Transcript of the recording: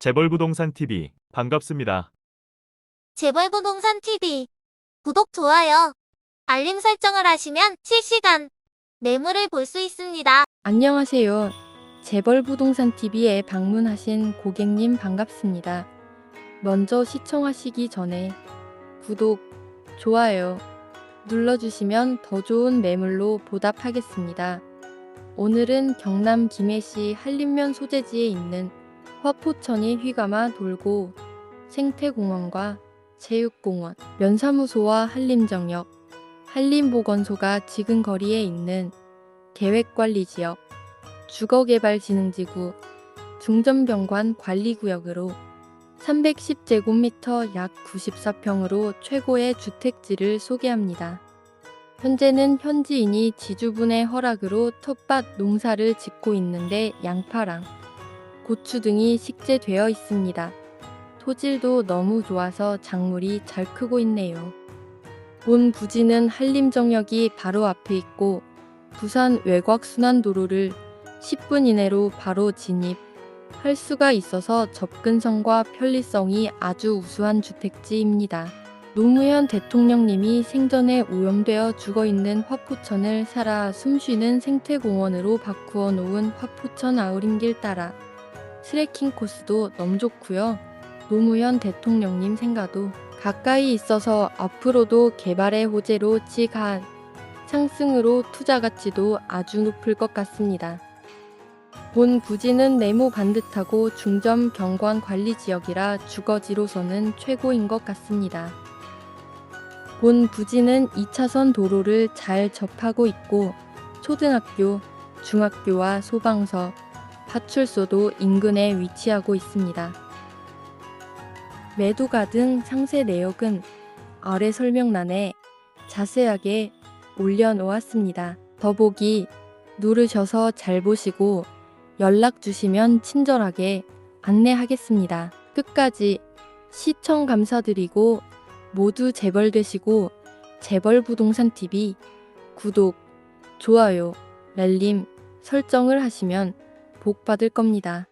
재벌부동산 TV 반갑습니다. 재벌부동산 TV 구독, 좋아요, 알림 설정을 하시면 실시간 매물을 볼 수 있습니다. 안녕하세요. 재벌부동산 TV에 방문하신 고객님 반갑습니다. 먼저 시청하시기 전에 구독, 좋아요 눌러주시면 더 좋은 매물로 보답하겠습니다. 오늘은 경남 김해시 한림면 소재지에 있는 화포천이 휘감아 돌고 생태공원과 체육공원, 면사무소와 한림정역, 한림보건소가 지근 거리에 있는 계획관리지역, 주거개발진흥지구, 중점병관 관리구역으로 310제곱미터 약 94평으로 최고의 주택지를 소개합니다. 현재는 현지인이 지주분의 허락으로 텃밭 농사를 짓고 있는데 양파랑 고추 등이 식재되어 있습니다. 토질도 너무 좋아서 작물이 잘 크고 있네요. 본 부지는 한림정역이 바로 앞에 있고 부산 외곽순환도로를 10분 이내로 바로 진입 할 수가 있어서 접근성과 편리성이 아주 우수한 주택지입니다. 노무현 대통령님이 생전에 오염되어 죽어 있는 화포천을 살아 숨쉬는 생태공원으로 바꾸어 놓은 화포천 아우림길 따라 트레킹 코스도 너무 좋고요. 노무현 대통령님 생가도 가까이 있어서 앞으로도 개발의 호재로 치가 상승으로 투자 가치도 아주 높을 것 같습니다. 본 부지는 네모 반듯하고 중점 경관 관리 지역이라 주거지로서는 최고인 것 같습니다. 본 부지는 2차선 도로를 잘 접하고 있고 초등학교, 중학교와 소방서, 파출소도 인근에 위치하고 있습니다. 매도가 등 상세 내역은 아래 설명란에 자세하게 올려놓았습니다. 더보기 누르셔서 잘 보시고 연락 주시면 친절하게 안내하겠습니다. 끝까지 시청 감사드리고 모두 재벌 되시고 재벌 부동산 TV 구독, 좋아요, 알림 설정을 하시면 복 받을 겁니다.